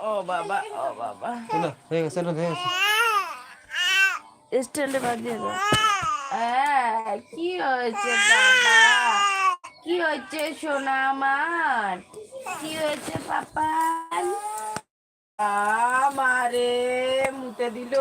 ও বাবা ও বাবা। হয়ে গেছে হয়ে গেছে। স্ট্যান্ডে বাদ দিয়ে দাও। হ্যাঁ, কি হয়েছে বাবা? কি হয়েছে সোনা আমার? কি হয়েছে পাপা আমারে মুতে দিল।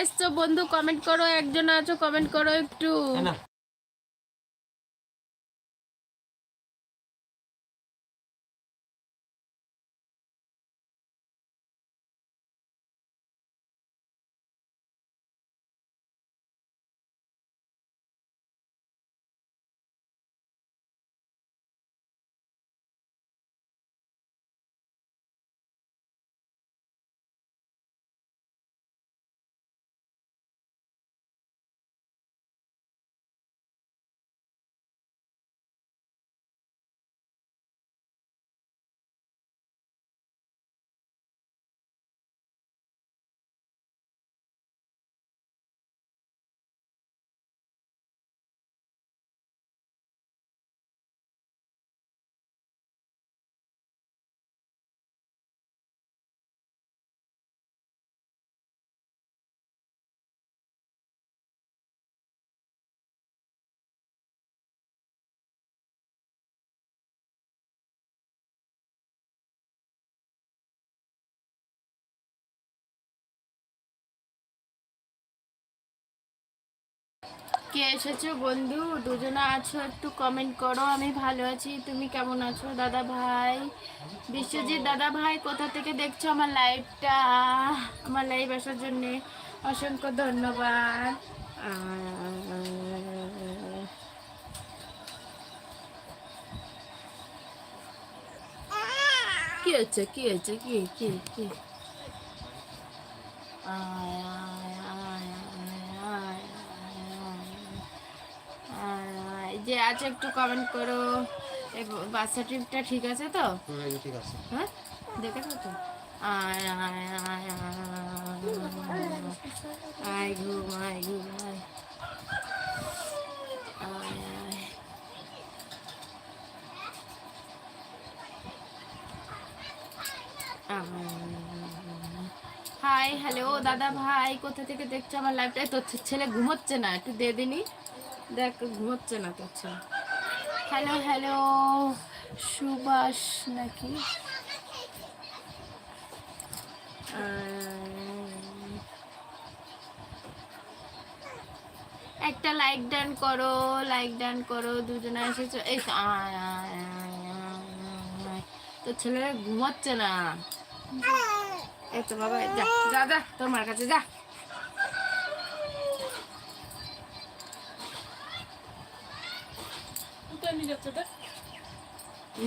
এসছো বন্ধু কমেন্ট করো একজন আছো কমেন্ট করো একটু। কে এসেছ বন্ধু? দুজনে আছো একটু কমেন্ট করো আমি ভালো আছি। তুমি কেমন আছো দাদা ভাই? বিশ্বজিৎ দাদা ভাই কোথা থেকে দেখছ আমার লাইভটা আমার লাইভ আসার জন্য অসংখ্য ধন্যবাদ। কি হচ্ছে কি হচ্ছে কি কি কি? আয় আয় আয় যে আছে একটু কমেন্ট করো বাচ্চা ট্রিপটা ঠিক আছে তো ঠিক আছে হ্যাঁ দেখেছ তো আয় আয় আয় আয় আয় ঘুম আয় ঘুম আয় আয় আয় হাই হ্যালো দাদা ভাই কোথা থেকে দেখছ আমার লাইফটা তোর ছেলে ঘুমোচ্ছে না একটু দে দিনি দেখ ঘুমোচ্ছে না তোর হ্যালো হ্যালো সুভাষ নাকি? একটা লাইক ডান করো লাইক ডান করো দুজনে এসেছ। এই তো, আয়, আয়, আয়, আয়, আয়। তোর ছেলে ঘুমাচ্ছে না। এই তো বাবা যা যা যা তোর মার কাছে যা।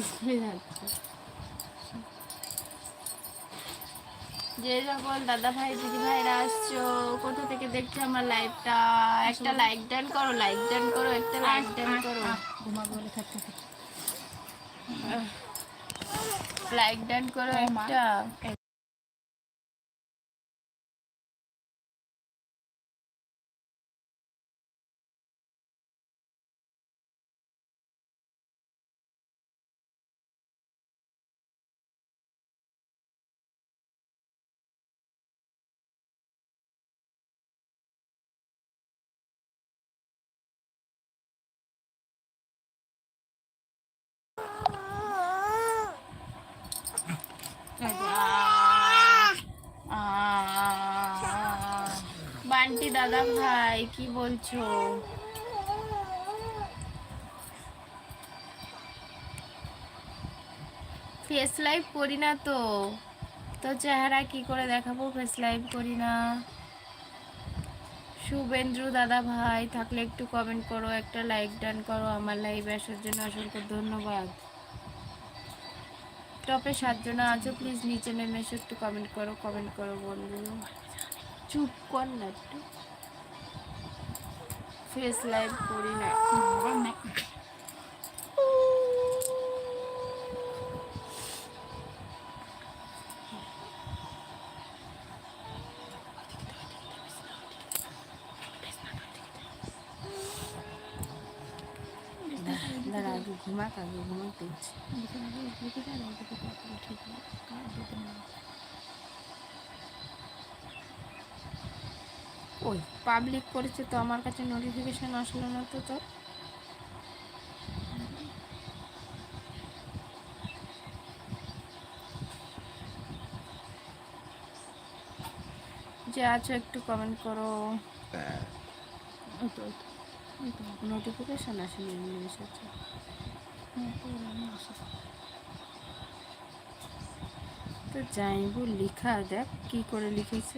স্কুলে যাচ্ছে। যে সকল দাদা ভাই দিদি ভাইরা আসছো কোথা থেকে দেখছ আমার লাইভটা একটা লাইক ডান করো লাইক ডান করো একটা লাইক ডান করো। লাইক ডান করো একটা। আদাম ভাই, কি বলছো? ফেস লাইভ করি না তো। তো চেহারা কি করে দেখাবো? ফেস লাইভ করি না। শুভেন্দ্রু দাদা ভাই, থাকলে একটু কমেন্ট করো, একটা লাইক ডান করো আমার লাইভ আসার জন্য অসংখ্য ধন্যবাদ। টপে সাতজন আছো প্লিজ নিচে নেমে এসে একটু কমেন্ট করো কমেন্ট করো বন্ধু। চুপ কর না একটু। ফেস লাইভ করি না। দাঁড়া আগে ঘুমাক আগে ওই পাবলিক করেছে তো আমার কাছে নোটিফিকেশন আসলো না তো তো যে আছো একটু কমেন্ট করো। নোটিফিকেশন আসেনি এমনি এসেছে তো যাইবো লিখা দেখ কি করে লিখেছে?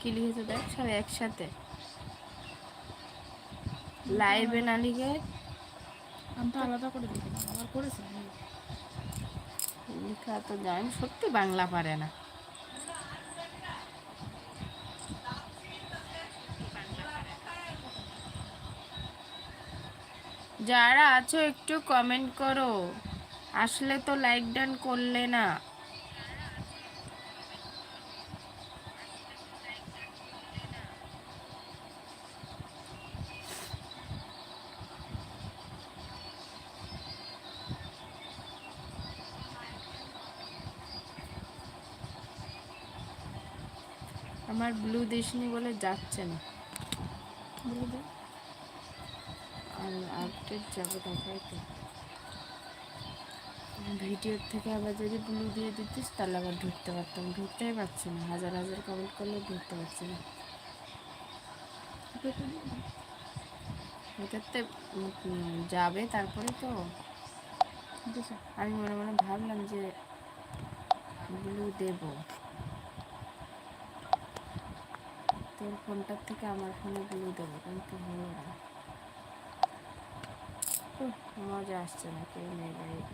কি লিখেছে দেখ সব একসাথে। লাইভে না লিখে? আমি তো আলাদা করে আবার করেছি লেখা তো জানি সত্যি বাংলা পারে না। যারা আছো একটু কমেন্ট করো। আসলে তো লাইক ডান করলে না। আমার ব্লু দিসনি বলে যাচ্ছে না। বলে দে আর আপডেট যাব দেখাই তো। ভিডিওর থেকে আবার যদি ব্লু দিয়ে দিতিস তাহলে আবার ঢুকতে পারতাম। ঢুকতেই পারছি না। হাজার হাজার কমেন্ট করলে ঢুকতে পারছি না। এটাতে যাবে তারপরে তো। আমি মনে মনে ভাবলাম যে ব্লু দেব। তোর ফোনটার থেকে আমার ফোনে ব্লু দেবো কিন্তু হলো না মজা আসছে না কেউ নেই বাইরে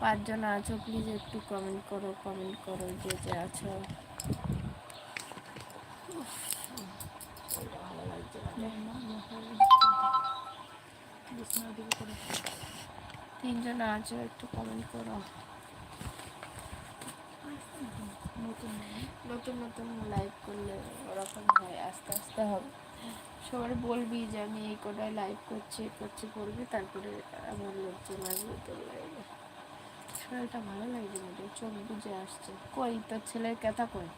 পাঁচজন আছো প্লিজ একটু কমেন্ট করো কমেন্ট করো যে যে আছো। তিনজন আছো, একটু কমেন্ট করো। নতুন নতুন নতুন লাইভ করলে ওরকম হয় আস্তে আস্তে হবে। সবাই বলবি যে আমি এই কোটায় লাইভ করছি করছি বলবি তারপরে আমার লোকজন আসবে তোর লাইভে শরীরটা ভালো লাগছে রে, চোখ বুঝে আসছে। কই তোর ছেলের কথা কই?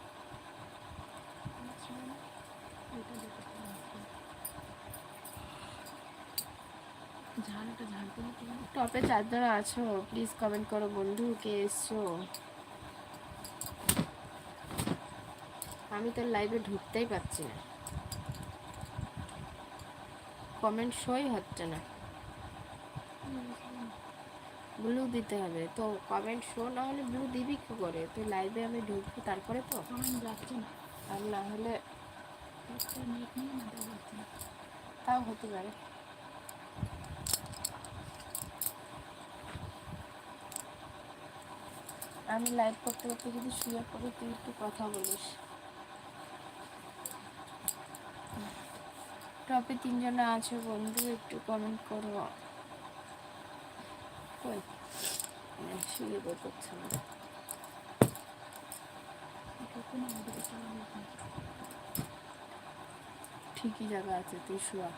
টপে চারজন আছো প্লিজ কমেন্ট করো বন্ধু কে এসছো? আমি তোর লাইভে ঢুকতেই পারছি না। কমেন্ট শোই হচ্ছে না। ব্লু দিতে হবে। তো কমেন্ট শো না হলে ব্লু দিবি কি করে? তুই লাইভে আমি ঢুকবো তারপরে তো। আর না হলে তাও হতে পারে। আমি লাইভ করতে করতে যদি শুয়ে পড়ি তুই একটু কথা বলিস। টপে তিনজনে আছে বন্ধু একটু কমেন্ট করো। কই? না, করছে ঠিকই জায়গা আছে তুই শুয়া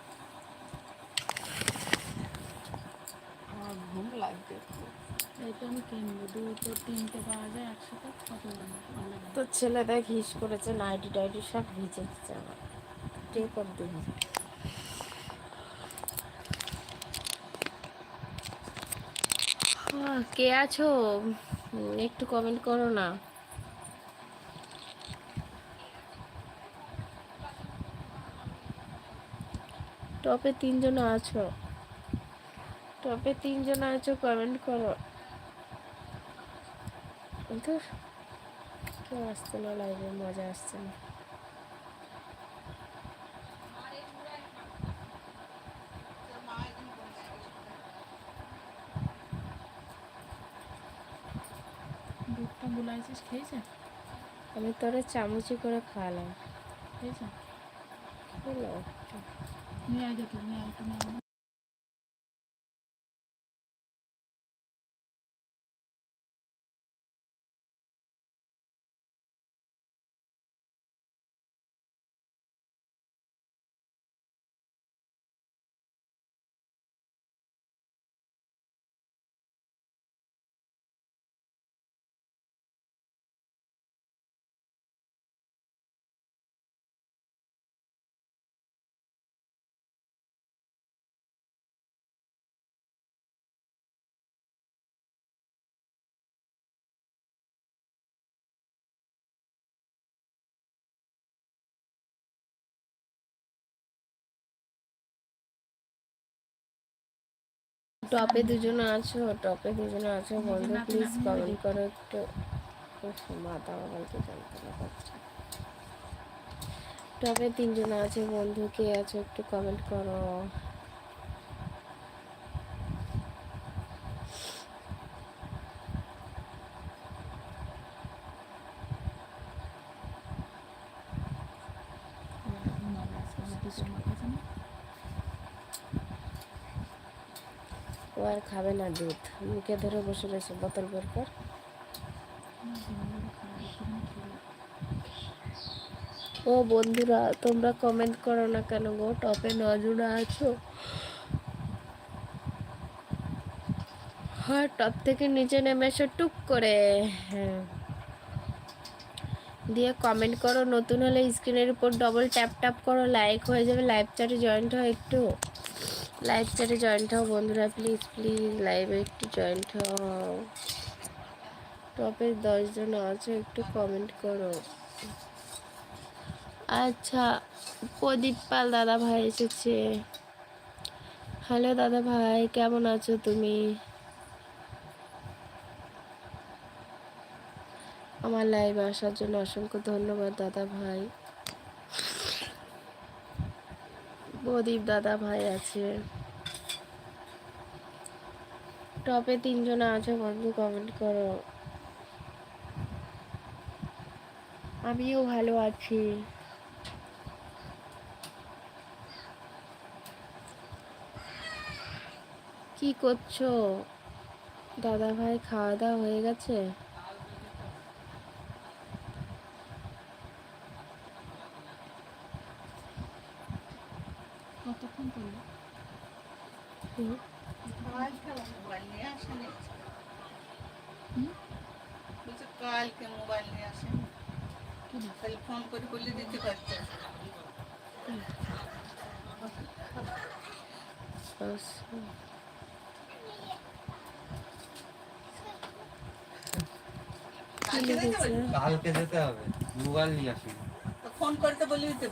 আমার ঘুম লাগবে। এইটা আমি কিনবো দুটো তিনটে পাওয়া যায় একসাথে কত তোর ছেলে দেখ হিস করেছে নাইটি টাইটি সব ভিজে দিচ্ছে আমার। কে কর দেবো কে আছো? একটু কমেন্ট করো না। টপে তিনজন আছো। টপে তিনজন আছো কমেন্ট করো। কেউ আসছে না লাইভে মজা আসছে না। বুলাইছিস খেয়েছে? আমি তোরে চামচি করে খাওয়ালাম। খেয়েছে? নিয়ে আয় দেখি নিয়ে আয়। টপে দুজনে আছো, টপে দুজনে আছো, বন্ধু প্লিজ কমেন্ট। করো একটু মাথা বলতে যন্ত্রণা করছে টপে তিনজন আছে, বন্ধু, কে আছো একটু কমেন্ট করো ঘুমাবে আজকে বুদ্ধি করে মাখাছে না ও আর খাবে না দুধ। মুখে ধরে বসে রয়েছে বোতল বের কর। ও বন্ধুরা, তোমরা কমেন্ট করো না কেন গো? টপে নজনে আছো। হ্যাঁ টপ থেকে নিচে নেমে এসে টুক করে। হ্যাঁ। দিয়ে কমেন্ট করো, নতুন হলে স্ক্রিনের উপর ডবল ট্যাপ ট্যাপ করো লাইক হয়ে যাবে লাইভ চ্যাটে জয়েন্ট হও একটু। লাইভ চ্যাটে জয়েন্ট হও বন্ধুরা প্লিজ প্লিজ লাইভে একটু জয়েন্ট হও। টপের দশজন আছে, একটু কমেন্ট করো। আচ্ছা প্রদীপ পাল দাদা ভাই এসেছে। হ্যালো দাদা ভাই, কেমন আছো তুমি? আমার লাইভে আসার জন্য অসংখ্য ধন্যবাদ দাদা ভাই। প্রদীপ দাদা ভাই আছে। টপে তিনজন আছে, বন্ধু কমেন্ট করো। আমিও ভালো আছি। কি করছ? দাদা ভাই, খাওয়া দাওয়া হয়ে গেছে কতক্ষণ করল হুম। কালকে মোবাইল নিয়ে আসেনি হুম? বলছে কালকে মোবাইল নিয়ে আসেনি কি না খালি ফোন করে বলে দিতে পারছে আচ্ছা। কি লিখেছে কালকে যেতে হবে? মোবাইল নিয়ে আসি ফোন করতে বলে দিতে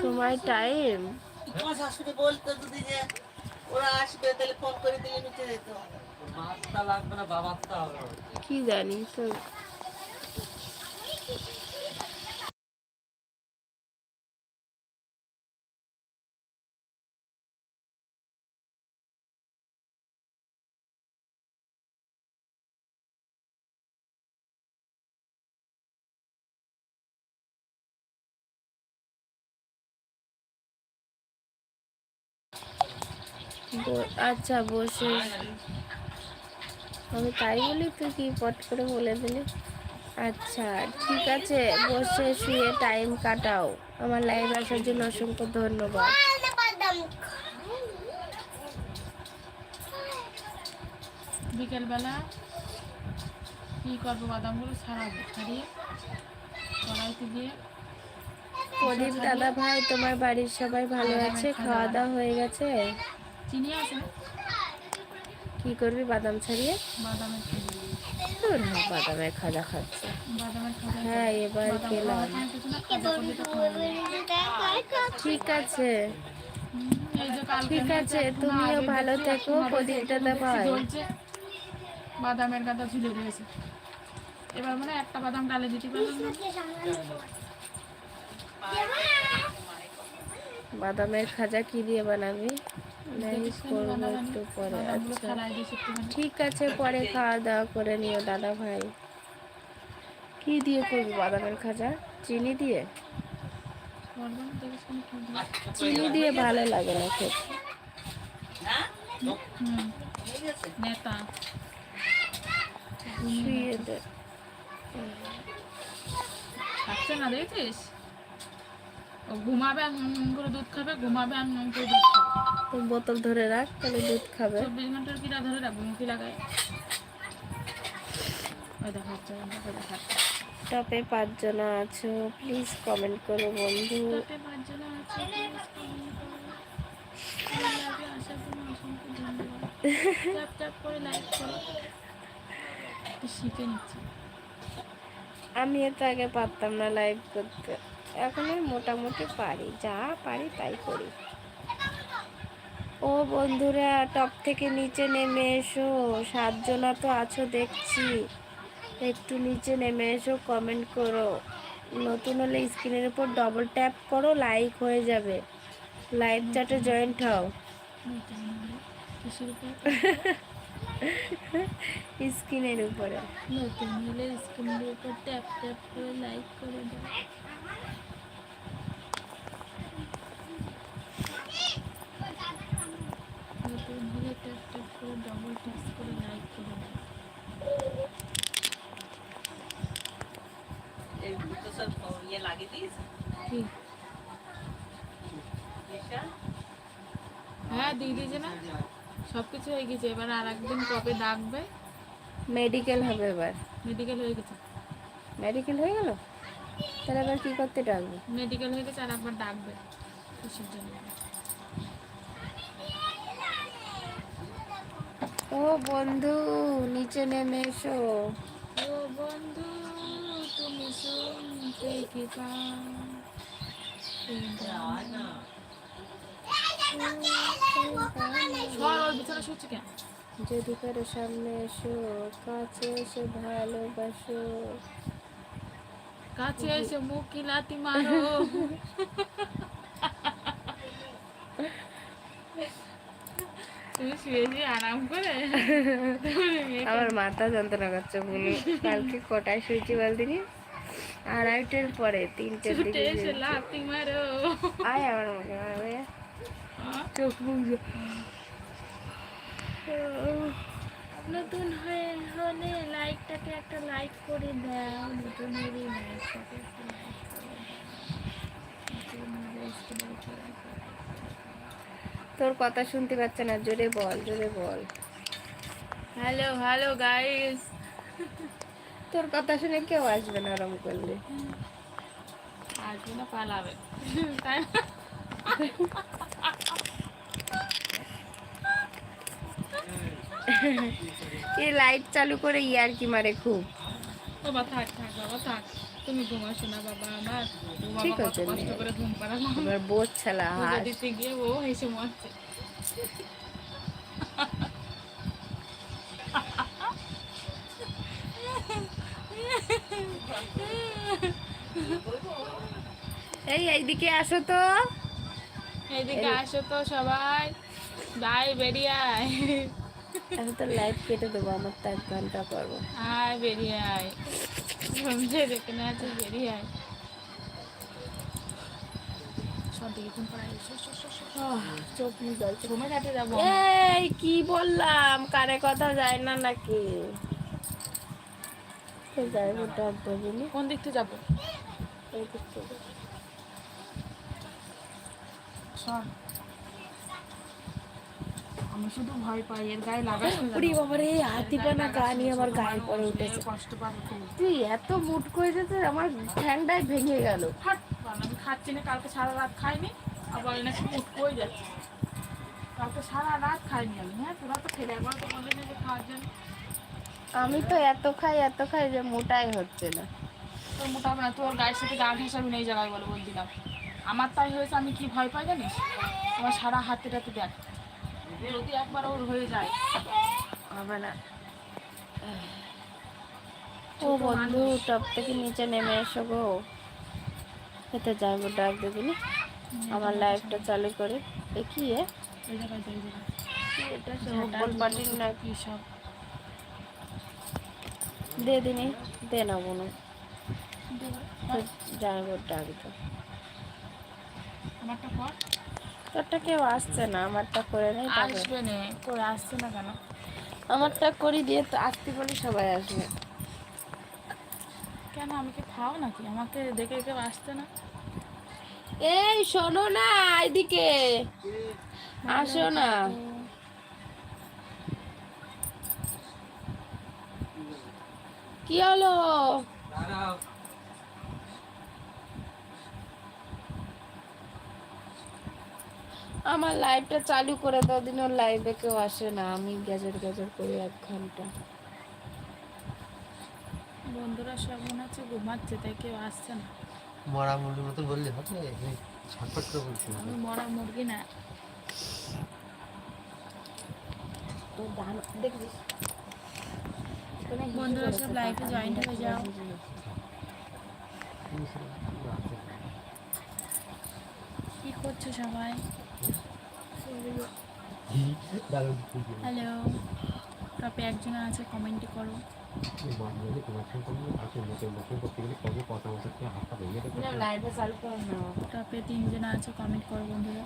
সময় টাইম। তোমার শাশুড়ি বলতো যদি যে ওরা আসবে তাহলে ফোন করে দিলে নিতে যেত মাছটা লাগবে না বাবারটা হবে। কি জানি তো আচ্ছা বসে আমি তাই বলি তুই কি পট করে বলে দিলি? আচ্ছা ঠিক আছে বসে শুয়ে টাইম কাটাও। আমার লাইভ আসার জন্য অসংখ্য ধন্যবাদ। বিকেলবেলা কি করব বাদামগুলো ছাড়াবো ছাড়িয়ে কড়াইতে দিয়ে প্রদীপ দাদা ভাই তোমার বাড়ির সবাই ভালো আছে? খাওয়া দাওয়া হয়ে গেছে? চিনি আছে? কি করবি? বাদাম ছাড়িয়ে? বাদামের হ্যাঁ, বাদামের খাজা খাচ্ছে। হ্যাঁ এবার খেলাম। ঠিক আছে। ঠিক আছে, তুমিও ভালো থেকো, এখন আবার প্রদীপ দেখছি দাদা ভাই। বাদামের গাদা ঝুলে রয়েছে এবার মানে একটা বাদাম ডালে দিতে পারলাম বাদামের খাজা কি দিয়ে বানাবি? করব একটু পরে। আচ্ছা। ঠিক আছে পরে খাওয়া দাওয়া করে নিও দাদা ভাই। কি দিয়ে করবি বাদামের খাজা? চিনি দিয়ে। চিনি দিয়ে ভালো লাগে না খেতে। হ্যাঁ শুয়ে দে। না দেখেছিস? ও ঘুমাবে হুম করে দুধ খাবে ঘুমাবে আর হুম করে দুধ খাবে। তো বোতল ধরে রাখ তাহলে দুধ খাবে। চব্বিশ ঘণ্টার কিরা ধরে রাখব মুখি লাগায়। ওই দেখাচ্ছে দেখাচ্ছে টপে পাঁচজন আছো প্লিজ কমেন্ট করো বন্ধু। তাতে পাঁচজন আছে আমি তো আগে পারতাম না লাইভ করতে। এখন আমি মোটামুটি পারি, যা পারি তাই করি। ও বন্ধুরা, টপ থেকে নিচে নেমে এসো, সাতজনা তো আছো দেখছি। একটু নিচে নেমে এসো কমেন্ট করো। নতুন হলে স্ক্রিনের উপর ডবল ট্যাপ করো লাইক হয়ে যাবে। লাইভ চ্যাটে জয়েন্ট হও। স্ক্রিনের উপরে। নতুন হলে স্ক্রিনের উপর ট্যাপ ট্যাপ করে লাইক করে দাও নতুন হলে ট্যাপ ডবল টাচ করে লাইক করে হ্যাঁ দিয়ে দিয়েছে না? সব কিছু হয়ে গেছে। এবার আর একদিন কবে ডাকবে? মেডিকেল হবে এবার। মেডিকেল হয়ে গেছে। মেডিকেল হয়ে গেল? তাহলে এবার কি করতে ডাকবো? মেডিকেল হয়ে গেছে আর একবার ডাকবে। কিসের জন্য। ও বন্ধু নিচে নেমে এসো। ও বন্ধু তুমি শুনতে কি যদি কারও সামনে এসো কাছে এসে ভালোবাসো। কাছে এসে মুখ কি লাতি মারো? তুমি শুয়ে শুয়ে আরাম করে। আমার মাথা যন্ত্রণা করছে বলি কালকে কটায় শুয়েছি বলদিনি আড়াইটের পরে তিনটের দিকে আয় আমার মুখে মারবে হ্যাঁ? চোখ মুখ নতুন হয়ে হলে লাইকটাকে একটা লাইক করে দাও। নতুন হলে লাইকটাকে একটা লাইক করে দাও নতুন হলে স্কুলের উপর like করে দাও। তোর কথা শুনতে পাচ্ছে না জোরে বল জোরে বল। হ্যালো হ্যালো গাইস তোর কথা শুনে কেউ আসবে না ওরম করলে। আসবে না পালাবে। তাই না? লাইট চালু করে ইয়ার কি মারে খুব। বাবা থাক থাক বাবা থাক। তুমি ঘুমাসো না বাবা আমার ঠিক আছে, কষ্ট করে ঘুম আমার বোধ ছালা দিতে গিয়ে ও হেসে মরছে। এই এইদিকে আসো তো। এইদিকে আসো তো সবাই। যাই বেরিয়ে আয় আমি তো লাইট কেটে দেবো আমার তো এক ঘণ্টা করব আয় বেরিয়ে আয় যেখানে আছে বেরিয়ে আয় এই কি বললাম? কানে কথা যায় না নাকি? কোন দিক থেকে যাব? এই দিক থেকে। আমি শুধু ভয় পাই এর গায়ে লাগাস ওরে যেন। বাবারে হাতিটা না কানি আমার গায়ে পড়ে উঠেছে। কষ্ট পাবে তুই এত মুট করেছে আমার ঠ্যাংটাই ভেঙে গেল। হাট আমি খাচ্ছি না কালকে সারা রাত খাইনি আবার নাকি মুখ কই যাচ্ছে। কালকে সারা রাত খাইনি আমি হ্যাঁ তোরা তো ফেলে একবার তো বলে যে খাওয়ার জন্য। আমি তো এত খাই এত খাই যে মোটাই হচ্ছে না। তোর মোটা না তোর গায়ের সাথে গা ঘেঁষাবি না এই জায়গায় বলে বলছিলাম। আমার তাই হয়েছে আমি কি ভয় পাই জানিস? আমার সারা হাতে টাতে দেখ। যদি একবার ওর হয়ে যায়। হবে না। ও বন্ধু টপ থেকে নিচে নেমে এসো গো। খেতে যাব ডাক দেবিনি আমার লাইফটা চালু করে। জায়গায় এটা না কি সব? দে দিনি দে না বোনো। যাব ডাক দে। আমারটা তোরটা কেউ আসছে না আমারটা করে নেই আসবে নে। করে আসছে না কেন? আমারটা করি দিয়ে তো আসতে বলি সবাই আসবে। কেন আমাকে খাও নাকি? আমাকে দেখে কেউ আসছে না? এই শোনো না এদিকে। আসো না। কি হলো? দাঁড়াও। আমার লাইভটা চালু করে দাও দিন ওর লাইভে কেউ আসে না। আমি গ্যাজেট গ্যাজেট করি এক ঘণ্টা। বন্ধুরা সব মনে হচ্ছে ঘুমাচ্ছে তাই কেউ আসছে না। মরা মুরগির মতো বললে হবে? ছটফট করে বলছি। আমি মরা মুরগি না। তোর ধান দেখছিস? বন্ধুরা সব লাইভে জয়েন্ট হয়ে যাও। কি করছ সবাই? হ্যালো টপে একজন আছে কমেন্টে করো। টপে তিনজন আছে কমেন্ট করো বন্ধুরা।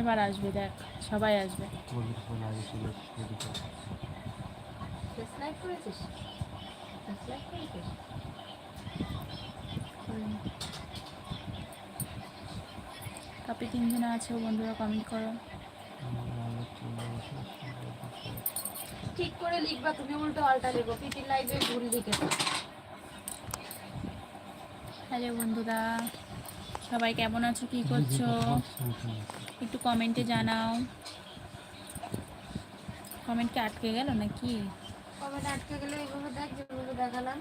এবার আসবে দেখ সবাই আসবে। করেছিস? করেছিস? টপে তিনজন আছে বন্ধুরা কমেন্ট করো। ঠিক করে লিখবা তুমি উল্টো পাল্টা লিখো। পিটির লাইভে ভুল লিখেছো হ্যালো বন্ধুরা সবাই কেমন আছো কি করছ? একটু কমেন্টে জানাও। কমেন্ট কি আটকে গেল নাকি? কমেন্ট আটকে গেলে এইভাবে দেখ যেগুলো দেখালাম।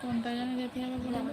কোনটা জানি যেতে হবে।